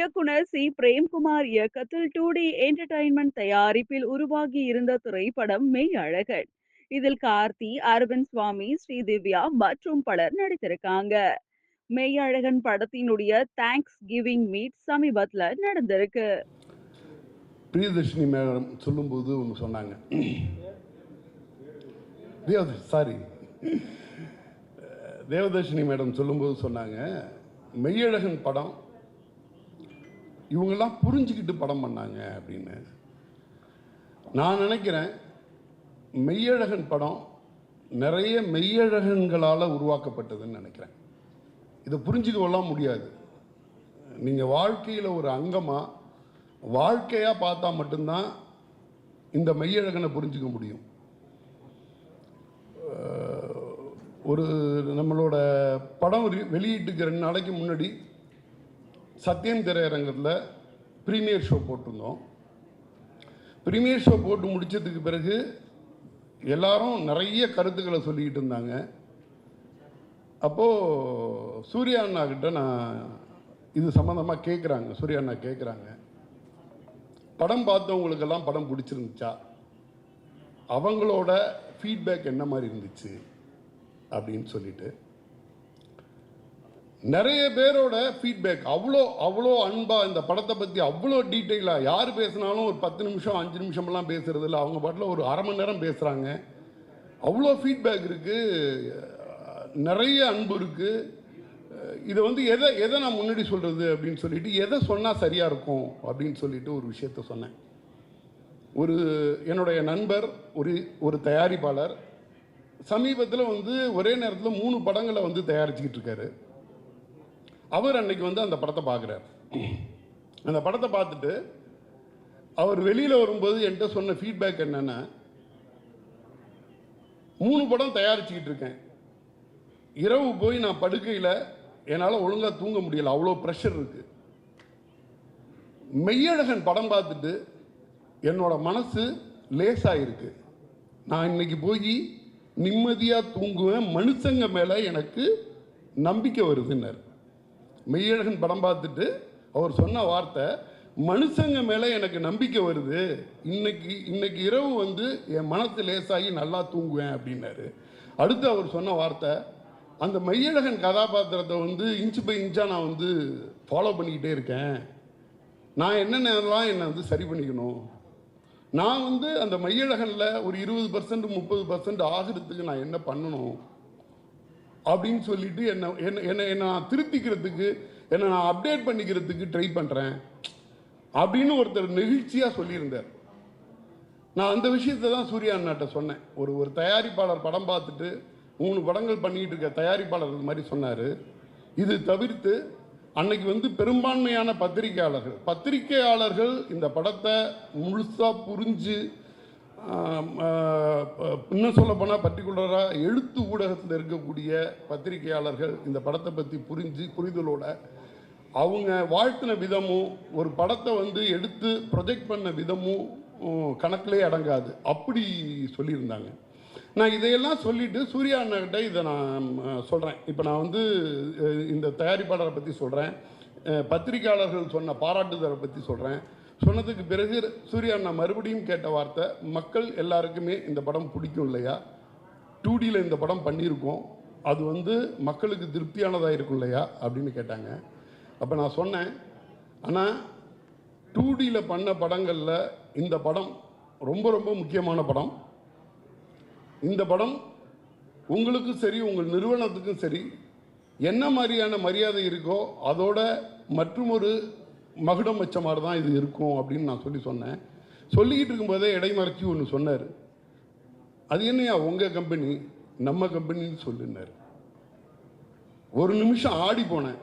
இயக்குனர் சி. பிரேம்குமார் இயக்கத்தில் two D entertainment தயாரிப்பில் உருவாகி இருந்த திரைப்படம் மெய் அழகன் இதில் கார்த்தி அரவிந்த் சுவாமி ஸ்ரீதிவ்யா மற்றும் பலர் நடித்திருக்காங்க. மெய் அழகன் படத்தினுடைய தேங்க்ஸ் கிவிங் மீட் சமீபத்தில் நடந்திருக்கு. பிரியதர்ஷினி மேடம் சொல்லும்போது ஒன்று சொன்னாங்க. சாரி தேவதர்ஷினி மேடம் சொல்லும்போது சொன்னாங்க மெய்யழகன் படம் இவங்கெல்லாம் புரிஞ்சுக்கிட்டு படம் பண்ணாங்க அப்படின்னு. நான் நினைக்கிறேன் மெய்யழகன் படம் நிறைய மெய்யழகன்களால் உருவாக்கப்பட்டதுன்னு நினைக்கிறேன். இதை புரிஞ்சுக்கவெல்லாம் முடியாது. நீங்கள் வாழ்க்கையில் ஒரு அங்கமாக வாழ்க்கையாக பார்த்தா மட்டும்தான் இந்த மெய்யழகனை புரிஞ்சுக்க முடியும். ஒரு நம்மளோட படம் re- வெளியீட்டுக்கு ரெண்டு நாளைக்கு முன்னாடி சத்யம் திரையரங்கத்தில் ப்ரீமியர் ஷோ போட்டிருந்தோம். ப்ரீமியர் ஷோ போட்டு முடித்ததுக்கு பிறகு எல்லாரும் நிறைய கருத்துக்களை சொல்லிக்கிட்டு இருந்தாங்க. அப்போது சூர்யா அண்ணா கிட்ட நான் இது சம்மந்தமாக கேட்குறாங்க சூர்யா அண்ணா கேட்குறாங்க படம் பார்த்தவங்களுக்கெல்லாம் படம் பிடிச்சிருந்துச்சா? அவங்களோட ஃபீட்பேக் என்ன மாதிரி இருந்துச்சு? அப்படின்னு சொல்லிட்டு. நிறைய பேரோட ஃபீட்பேக் அவ்வளோ அவ்வளோ அன்பாக இந்த படத்தை பற்றி அவ்வளோ டீட்டெயிலாக யார் பேசினாலும் ஒரு பத்து நிமிஷம் அஞ்சு நிமிஷமெல்லாம் பேசுறது இல்லை அவங்க பாட்டில் ஒரு அரை மணி நேரம் பேசுகிறாங்க அவ்வளோ ஃபீட்பேக் இருக்குது நிறைய அன்பு இருக்குது இதை வந்து எதை எதை நான் முன்னாடி சொல்கிறது அப்படின்னு சொல்லிட்டு எதை சொன்னால் சரியாக இருக்கும் அப்படின்னு சொல்லிட்டு ஒரு விஷயத்த சொன்னேன். ஒரு என்னுடைய நண்பர் ஒரு ஒரு தயாரிப்பாளர் சமீபத்தில் வந்து ஒரே நேரத்தில் மூணு படங்களை வந்து தயாரிச்சுக்கிட்டு இருக்காரு. அவர் அன்னைக்கு வந்து அந்த படத்தை பார்க்குறாரு. அந்த படத்தை பார்த்துட்டு அவர் வெளியில் வரும்போது என்கிட்ட சொன்ன ஃபீட்பேக் என்னென்னா மூணு படம் தயாரிச்சுக்கிட்டு இருக்கேன். இரவு போய் நான் படுக்கையில் என்னால் ஒழுங்காக தூங்க முடியல. அவ்வளோ ப்ரெஷர் இருக்குது மெய்யழகன் படம் பார்த்துட்டு என்னோட மனசு லேசாக இருக்குது நான் இன்னைக்கு போய் நிம்மதியாக தூங்குவேன். மனுஷங்க மேலே எனக்கு நம்பிக்கை வருதுன்னாரு. மெய்யழகன் படம் பார்த்துட்டு அவர் சொன்ன வார்த்தை மனுஷங்க மேலே எனக்கு நம்பிக்கை வருது. இன்னைக்கு இன்னைக்கு இரவு வந்து என் மனசு லேசாகி நல்லா தூங்குவேன் அப்படின்னாரு. அடுத்து அவர் சொன்ன வார்த்தை அந்த மையழகன் கதாபாத்திரத்தை வந்து இன்ச்சு பை இன்ச்சாக நான் வந்து ஃபாலோ பண்ணிக்கிட்டே இருக்கேன். நான் என்னென்னலாம் என்னை வந்து சரி பண்ணிக்கணும். நான் வந்து அந்த மையழகனில் ஒரு இருபது பர்சன்ட் முப்பது பர்சன்ட் ஆகிறதுக்கு நான் என்ன பண்ணணும்? அப்படின்னு சொல்லிட்டு என்னை என்ன என்னை என்னை நான் திருத்திக்கிறதுக்கு என்னை நான் அப்டேட் பண்ணிக்கிறதுக்கு ட்ரை பண்ணுறேன் அப்படின்னு ஒருத்தர் நெகிழ்ச்சியாக சொல்லியிருந்தார். நான் அந்த விஷயத்தை தான் சூர்யா அண்ணாட்ட சொன்னேன். ஒரு ஒரு தயாரிப்பாளர் படம் பார்த்துட்டு மூணு படங்கள் பண்ணிக்கிட்டு இருக்க தயாரிப்பாளர் மாதிரி சொன்னார். இது தவிர்த்து அன்னைக்கு வந்து பெரும்பான்மையான பத்திரிகையாளர்கள் பத்திரிகையாளர்கள் இந்த படத்தை முழுசாக புரிஞ்சு இன்னும் சொல்ல போனால் பர்டிகுலராக எழுத்து ஊடகத்தில் இருக்கக்கூடிய பத்திரிகையாளர்கள் இந்த படத்தை பற்றி புரிஞ்சு புரிதலோட அவங்க வாழ்த்தின விதமும் ஒரு படத்தை வந்து எடுத்து ப்ரொஜெக்ட் பண்ண விதமும் கணக்கிலே அடங்காது. அப்படி சொல்லியிருந்தாங்க. நான் இதையெல்லாம் சொல்லிட்டு சூர்யா அண்ணாகிட்ட இதை நான் சொல்கிறேன் இப்போ நான் வந்து இந்த தயாரிப்பாளரை பற்றி சொல்கிறேன் பத்திரிகையாளர்கள் சொன்ன பாராட்டுதலை பற்றி சொல்கிறேன் சொன்னதுக்கு பிறகு சூர்யா அண்ணா மறுபடியும் கேட்ட வார்த்தை மக்கள் எல்லாருக்குமே இந்த படம் பிடிக்கும் இல்லையா? டூ டியில் இந்த படம் பண்ணியிருக்கோம். அது வந்து மக்களுக்கு திருப்தியானதாக இருக்கும் இல்லையா? அப்படின்னு கேட்டாங்க. அப்போ நான் சொன்னேன் ஆனால் டூ டியில் பண்ண படங்களில் இந்த படம் ரொம்ப ரொம்ப முக்கியமான படம். இந்த படம் உங்களுக்கும் சரி உங்கள் நிறுவனத்துக்கும் சரி என்ன மாதிரியான மரியாதை இருக்கோ அதோட மற்றும் ஒரு மகுடம் வச்ச மாதிரி தான் இது இருக்கும் அப்படின்னு நான் சொல்லி சொன்னேன். சொல்லிக்கிட்டு இருக்கும்போதே இடைமறைச்சி ஒன்று சொன்னார். அது என்னையா உங்கள் கம்பெனி நம்ம கம்பெனின்னு சொல்லுனார் ஒரு நிமிஷம் ஆடி போனேன்.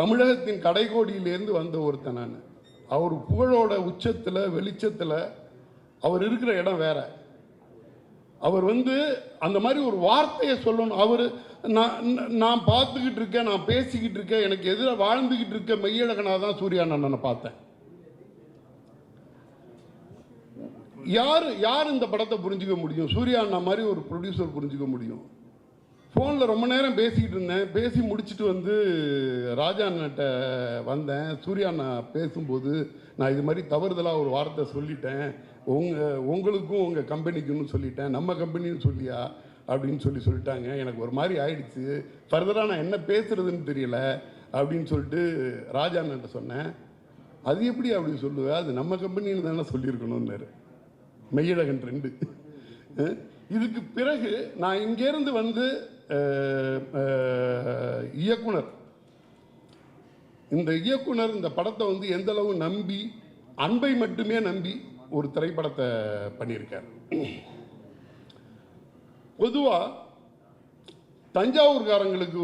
தமிழகத்தின் கடைகோடியிலேருந்து வந்த ஒருத்தன் நான். அவர் புகழோட உச்சத்தில் வெளிச்சத்தில் அவர் இருக்கிற இடம் வேறு. அவர் வந்து அந்த மாதிரி ஒரு வார்த்தையை சொல்லணும். அவர் நான் நான் பார்த்துக்கிட்டு இருக்கேன் நான் பேசிக்கிட்டு இருக்கேன் எனக்கு எதிராக வாழ்ந்துக்கிட்டு இருக்க மெய்யழகனாக தான் சூர்யா அண்ணனை பார்த்தேன். யார் யார் இந்த படத்தை புரிஞ்சுக்க முடியும்? சூர்யா அண்ணா மாதிரி ஒரு ப்ரொடியூசர் புரிஞ்சுக்க முடியும். ஃபோனில் ரொம்ப நேரம் பேசிக்கிட்டு இருந்தேன். பேசி முடிச்சுட்டு வந்து ராஜா அண்ணன்ட்ட வந்தேன். சூர்யா அண்ணா பேசும்போது நான் இது மாதிரி தவறுதலாக ஒரு வார்த்தை சொல்லிட்டேன். உங்கள் உங்களுக்கும் உங்கள் கம்பெனிக்குன்னு சொல்லிட்டேன். நம்ம கம்பெனின்னு சொல்லியா? அப்படின்னு சொல்லி சொல்லிட்டாங்க. எனக்கு ஒரு மாதிரி ஆயிடுச்சு. ஃபர்தராக நான் என்ன பேசுறதுன்னு தெரியல அப்படின்னு சொல்லிட்டு ராஜா அண்ணன்ட்ட சொன்னேன். அது எப்படி அப்படி சொல்லுவேன் அது நம்ம கம்பெனின்னு தானே சொல்லியிருக்கணும்னாரு. மெய்யழகன் ரெண்டு. இதுக்கு பிறகு நான் இங்கேருந்து வந்து இயக்குனர். இந்த இயக்குனர் இந்த படத்தை வந்து எந்தளவு நம்பி அன்பை மட்டுமே நம்பி ஒரு திரைப்படத்தை பண்ணியிருக்கார். பொதுவாக தஞ்சாவூர்காரங்களுக்கு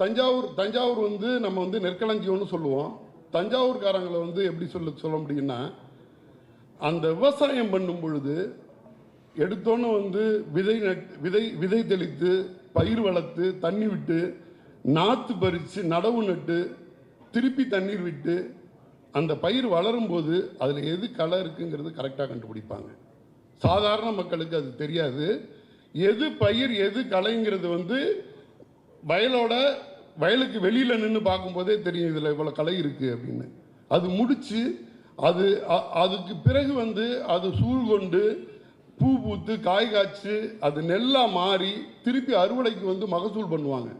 தஞ்சாவூர் தஞ்சாவூர் வந்து நம்ம வந்து நெற்களஞ்சியம்னு சொல்லுவோம். தஞ்சாவூர்காரங்களை வந்து எப்படி சொல்ல சொல்ல முடியும்னா அந்த விவசாயம் பண்ணும் பொழுது எடுத்தோன்னு வந்து விதை நட் விதை விதை தெளித்து பயிர் வளர்த்து தண்ணி விட்டு நாற்று பறித்து நடவு நட்டு திருப்பி தண்ணீர் விட்டு அந்த பயிர் வளரும்போது அதில் எது களை இருக்குங்கிறது கரெக்டாக கண்டுபிடிப்பாங்க. சாதாரண மக்களுக்கு அது தெரியாது. எது பயிர் எது களைங்கிறது வந்து வயலோட வயலுக்கு வெளியில் நின்று பார்க்கும்போதே தெரியும் இதில் இவ்வளோ களை இருக்குது அப்படின்னு. அது முடித்து அது அதுக்கு பிறகு வந்து அது சூழ் கொண்டு பூ பூத்து காய் காய்ச்சி அது நெல்லாக மாறி திருப்பி அறுவடைக்கு வந்து மகசூல் பண்ணுவாங்க.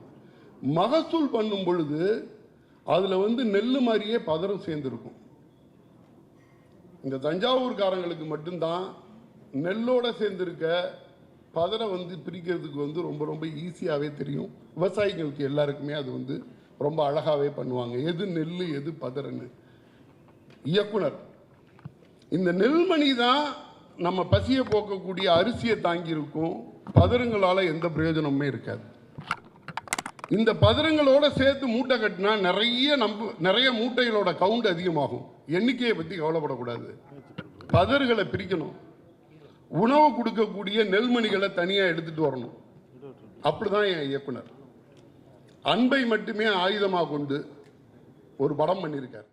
மகசூல் பண்ணும் பொழுது அதில் வந்து நெல் மாதிரியே பதறம் சேர்ந்துருக்கும். இந்த தஞ்சாவூர்காரங்களுக்கு மட்டும்தான் நெல்லோட சேர்ந்துருக்க பதரை வந்து பிரிக்கிறதுக்கு வந்து ரொம்ப ரொம்ப ஈஸியாகவே தெரியும். விவசாயிகளுக்கு எல்லாருக்குமே அது வந்து ரொம்ப அழகாகவே பண்ணுவாங்க. எது நெல் எது பதறன்னு. இயக்குனர். இந்த நெல்மணி தான் நம்ம பசியை போக்கக்கூடிய அரிசியை தாங்கியிருக்கும். பதருங்களால் எந்த பிரயோஜனமுமே இருக்காது. இந்த பதறுங்களோட சேர்த்து மூட்டை கட்டினா நிறைய நம்ப நிறைய மூட்டைகளோட கவுண்ட் அதிகமாகும். எண்ணிக்கையை பற்றி கவலைப்படக்கூடாது. பதறுகளை பிரிக்கணும். உணவு கொடுக்கக்கூடிய நெல்மணிகளை தனியாக எடுத்துகிட்டு வரணும். அப்படிதான் என் இயக்குனர். அன்பை மட்டுமே ஆயுதமாக கொண்டு ஒரு படம் பண்ணியிருக்கார்.